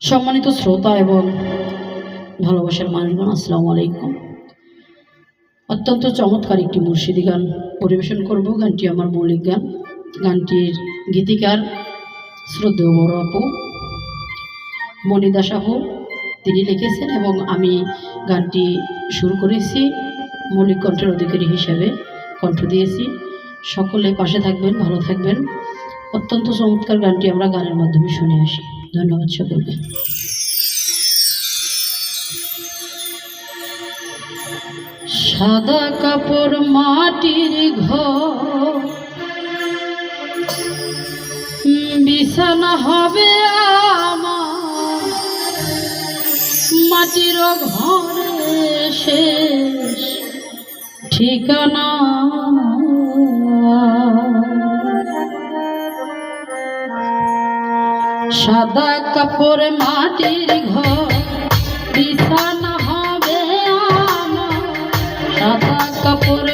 সম্মানিত শ্রোতা এবং ভালোবাসার মানুষগণ, আসসালামু আলাইকুম। অত্যন্ত চমৎকার একটি মুর্শিদি গান পরিবেশন করব। গানটি আমার মৌলিক গান। গানটির গীতিকার শ্রদ্ধেয় বড় আপু সাহু। তিনি লিখেছেন এবং আমি গানটি শুরু করেছি, মৌলিক কণ্ঠের অধিকারী হিসাবে কণ্ঠ দিয়েছি। সকলে পাশে থাকবেন, ভালো থাকবেন। অত্যন্ত চমৎকার গানটি আমরা গানের মাধ্যমে শুনে আসি। ধন্যবাদ সকলকে। সাদা কাপড় মাটির ঘর। হবে আমার। মাটির ঘরে শেষ ঠিকানা। সাদা কাপড় মাটির ঘর বিছানা হবে আমার। সাদা কাপড়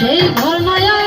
সেই ধর্মায়া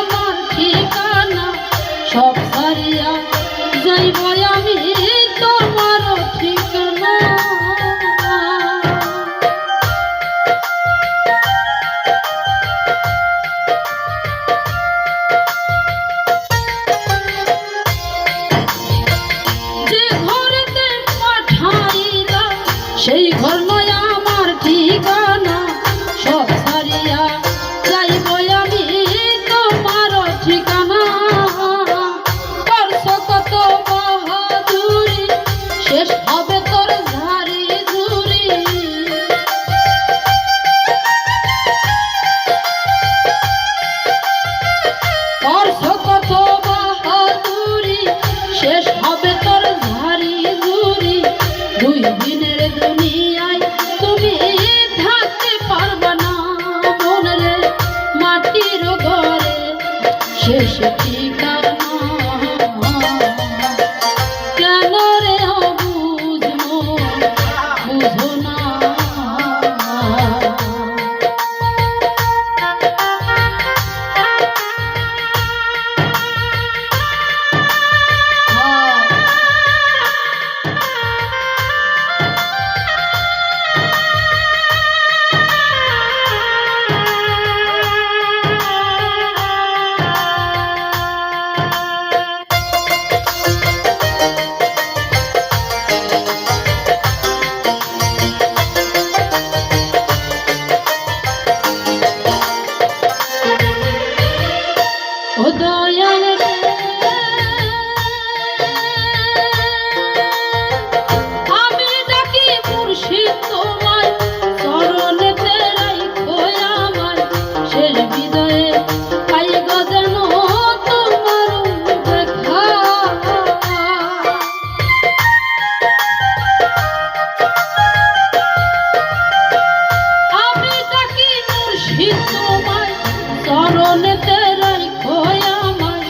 মনেতে রাখো আমার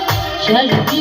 শান্তি